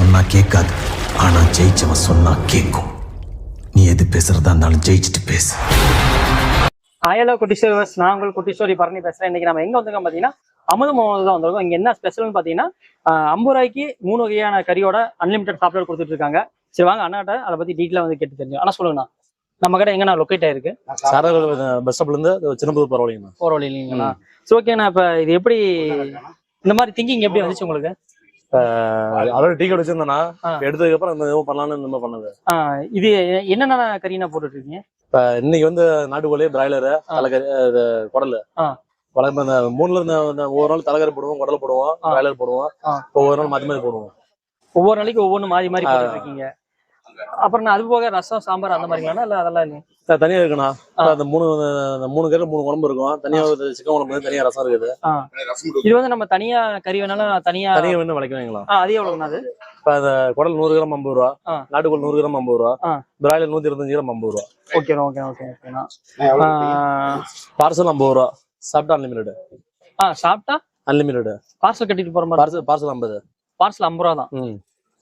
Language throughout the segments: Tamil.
சொன்னா கேட்காது. ஆனா ஜெயிச்சவன் சொன்னா கேட்கும். நீ எது பேசுறதா இருந்தாலும் ஜெயிச்சுட்டு பேசு. ஹலோ குட்டிஸ்டோர்ஸ் நான் உங்கள் குட்டிஸ்டோரி பரணி பேசுறேன். இன்னைக்கு நம்ம எங்க வந்திருக்கோம் பாத்தீங்கன்னா அமுத மோகன் தான் வந்திருக்கோம். இங்க என்ன ஸ்பெஷல்னு பாத்தீங்கன்னா ஐம்பது ரூபாய்க்கு மூணு வகையான கறியோட அன்லிமிட்டட் சாப்பிட கொடுத்துட்டு இருக்காங்க. சரி வாங்க அண்ணாட்ட அதை பத்தி டீட்டெயிலாக வந்து கேட்டு தெரிஞ்சு ஆனா சொல்லுங்கண்ணா. நம்ம கடை எங்கண்ணா லொக்கேட் ஆயிருக்கு? சாரல் பஸ் ஸ்டாப்ல இருந்து சின்னபுதூர் பரவாயில்லைங்கண்ணா போற வழி இல்லைங்களா சரி ஓகேண்ணா இப்ப இது எப்படி இந்த மாதிரி திங்கிங் எப்படி வந்துச்சு உங்களுக்கு? அதோட டீ கடை வச்சிருந்தேன்னா. எடுத்ததுக்கு அப்புறம் இந்த பண்ணலாம்னு இந்த மாதிரி பண்ணது இது என்னென்ன கறினா போட்டுட்டு இருக்கீங்க இப்ப இன்னைக்கு வந்து நாட்டுக்கோழி பிராய்லரு. தலைக்கறி குடல் இந்த மூணுல இருந்து ஒவ்வொரு நாள் தலைக்கறி போடுவோம் குடல் போடுவோம். பிராய்லர் போடுவோம். ஒவ்வொரு நாள் மாத்தி மாத்தி போடுவோம் ஒவ்வொரு நாளைக்கு ஒவ்வொன்று மாறி மாறி ஆ. அப்புறம் நான் அது போக ரசம் சாம்பார் அந்த மாதிரிங்களா இல்ல அதெல்லாம் இல்லையா? தனியா இருக்குண்ணா. அந்த மூணு இந்த மூணு கறி மூணு குழம்பு இருக்கும். தனியா ஒரு சிக்கன் குழம்பு தனியா ரசம் இருக்குது. இது வந்து நம்ம தனியா கறி வேணாலும் தனியா தனியா வேணும் விலைக்குவாங்களா ஆ, அது எவ்வளவுண்ணா அது? இப்ப அந்த குடல் நூறு கிராம் ஐம்பது ரூபா ஆ. நாட்டுக்கோழி நூறு கிராம் ஐம்பது ரூபா. பிராய்லர் நூத்தி இருபத்தஞ்சு கிராம் ஐம்பது ரூபா. ஓகே ஓகே ஓகே ஓகேண்ணா. பார்சல் ஐம்பது ரூபா. சாப்பிட்டா அன்லிமிட்டட் ஆ சாப்பிட்டா அன்லிமிட்டட் பார்சல் கட்டிட்டு போற மாதிரி பார்சல் பார்சல் ஐம்பது. பார்சல் ஐம்பது ரூபா தான்.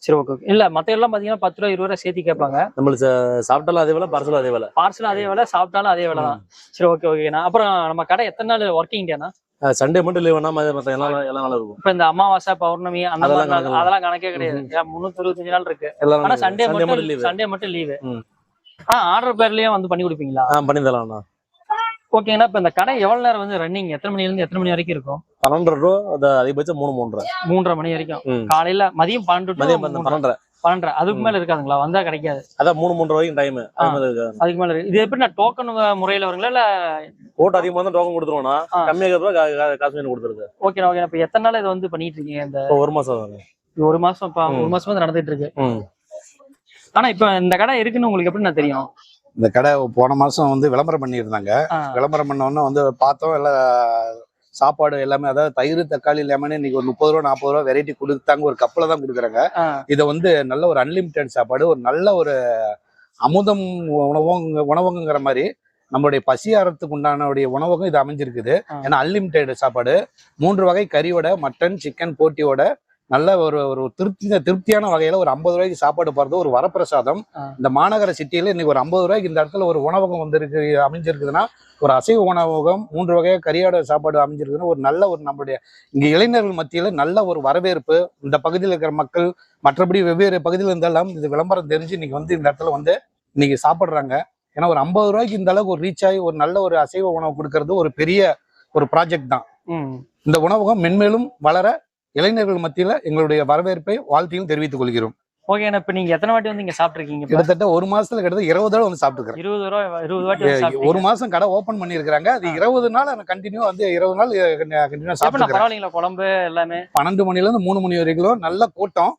சரி ஓகே இல்ல மத்த எல்லாம் பாத்தீங்கன்னா பத்து ரூபா இருபது ரூபா சேர்த்து கேட்பாங்க. நம்மளுக்கு சாப்பிட்டாலும் அதே வேலை பார்சலும் அதே வேலை. பார்சல் அதே வேலை சாப்பிட்டாலும் அதே வேலை தான். சரி ஓகே ஓகேண்ணா அப்புறம் நம்ம கடை எத்தனை நாள் ஒர்க்கிங் டேண்ணா சண்டே மட்டும் லீவ் வேணா மத்த மத்த எல்லா எல்லா நாளும் இருக்கும். இப்ப இந்த அமாவாசை பௌர்ணமி அந்த அதெல்லாம் கணக்கு கிடையாது. முன்னூத்தி இருபத்தஞ்சு நாள் இருக்கு. ஆனா சண்டே மட்டும் சண்டே மட்டும் லீவு ம். ஆ ஆர்டர் பேர்லயே வந்து பண்ணி கொடுப்பீங்களா? பண்ணி தரலாம்ண்ணா ஓகேங்கண்ணா இப்ப இந்த கடை எவ்வளவு நேரம் வந்து ரன்னிங் எத்தனை மணில இருந்து எத்தனை மணி வரைக்கும் இருக்கும்? பன்னெண்டரை ரூபா அது அதிகபட்சம் மூணு மூன்றரை. மூன்றரை மணி வரைக்கும். காலையில மதியம் பன்னெண்டு மதியம். பன்னெண்டரை. பன்னெண்டரை. அதுக்கு மேல இருக்காதுங்களா? வந்தா கிடைக்காது. அதான் மூணு மூன்றரை வரைக்கும் டைம் அதுக்கு மேல இருக்கு. இது எப்படி நான் டோக்கன் முறையில வருங்களா இல்ல ஓட்டு அதிகமாக தான் டோக்கன் கொடுத்துருவோம்னா. கம்மியாக காசு கொடுத்துருது ஓகே ஓகே இப்ப எத்தனை நாள் இது வந்து பண்ணிட்டு இருக்கீங்க இந்த ஒரு மாசம் ஒரு மாசம். ஒரு மாசம் வந்து நடந்துட்டு இருக்கு. ஆனா இப்ப இந்த கடை இருக்குன்னு உங்களுக்கு எப்படி நான் தெரியும்? இந்த கடை போன மாசம் வந்து விளம்பரம் பண்ணியிருந்தாங்க. விளம்பரம் பண்ண உடனே வந்து பார்த்தோம் எல்லாம் சாப்பாடு எல்லாமே அதாவது தயிர் தக்காளி லெமன் இன்னைக்கு ஒரு முப்பது ரூபா நாற்பது ரூபா வெரைட்டி கொடுத்தாங்க ஒரு கப்பில் தான் கொடுக்குறாங்க. இதை வந்து நல்ல ஒரு அன்லிமிட்டெட் சாப்பாடு ஒரு நல்ல ஒரு அமுதம் உணவங்க உணவகங்கிற மாதிரி நம்மளுடைய பசியாரத்துக்கு உண்டான உடைய உணவகம் இது அமைஞ்சிருக்குது. ஏன்னா அன்லிமிட்டெட் சாப்பாடு மூன்று வகை கறியோட மட்டன் சிக்கன் போட்டியோட நல்ல ஒரு ஒரு திருப்தி திருப்தியான வகையில ஒரு ஐம்பது ரூபாய்க்கு சாப்பாடு போறது ஒரு வரப்பிரசாதம். இந்த மாநகர சிட்டியில இன்னைக்கு ஒரு ஐம்பது ரூபாய்க்கு இந்த இடத்துல ஒரு உணவகம் வந்திருக்கு அமைஞ்சிருக்குதுன்னா ஒரு அசைவ உணவகம் மூன்று வகையாக கறியோட சாப்பாடு அமைஞ்சிருக்குதுன்னா ஒரு நல்ல ஒரு நம்மளுடைய இங்க இளைஞர்கள் மத்தியில நல்ல ஒரு வரவேற்பு இந்த பகுதியில் இருக்கிற மக்கள் மற்றபடி வெவ்வேறு பகுதியில் இருந்தாலும் இந்த விளம்பரம் தெரிஞ்சு இன்னைக்கு வந்து இந்த இடத்துல வந்து இன்னைக்கு சாப்பிடுறாங்க ஏன்னா ஒரு ஐம்பது ரூபாய்க்கு இந்த அளவுக்கு ஒரு ரீச் ஆகி ஒரு நல்ல ஒரு அசைவ உணவு கொடுக்கறது ஒரு பெரிய ஒரு ப்ராஜெக்ட் தான். இந்த உணவகம் மென்மேலும் வளர இளைஞர்கள் மத்தியில எங்களுடைய வரவேற்பை வாழ்த்தையும் தெரிவித்துக் கொள்கிறோம். ஓகேண்ணா இப்ப நீங்க எத்தனை வாட்டி வந்து இங்க சாப்பிட்டுருக்கீங்க? கிட்டத்தட்ட ஒரு மாசத்துல கிட்டத்தட்ட இருபது தடவை வந்து சாப்பிட்டுக்கிறேன். இருபது ரூபா இருபது வாட்டி ஒரு. மாசம் கடை ஓபன் பண்ணியிருக்காங்க அது இருபது நாள் கண்டினியூ வந்து இருபது நாள் கண்டினியூ பரவாயில்லைங்களா குழம்பு எல்லாமே? பன்னெண்டு மணில இருந்து மூணு மணி வரைக்கும் நல்ல கூட்டம்.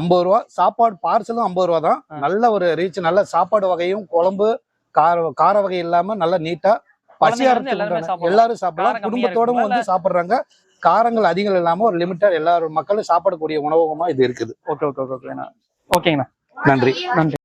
ஐம்பது ரூபா சாப்பாடு பார்சலும் ஐம்பது ரூபா தான். நல்ல ஒரு ரீச் நல்ல சாப்பாடு வகையும் குழம்பு கார கார வகை இல்லாம நல்ல நீட்டா வந்து பசியாரத்துக்கு எல்லாருமே சாப்பிடலாம். குடும்பத்தோடும் வந்து சாப்பிடுறாங்க. காரங்கள் அதிகம் இல்லாம ஒரு லிமிட்டட் எல்லாரும் மக்களும் சாப்பிடக்கூடிய உணவகமா இது இருக்குது. ஓகே ஓகே ஓகே ஓகேண்ணா ஓகேங்கண்ணா. நன்றி. நன்றி.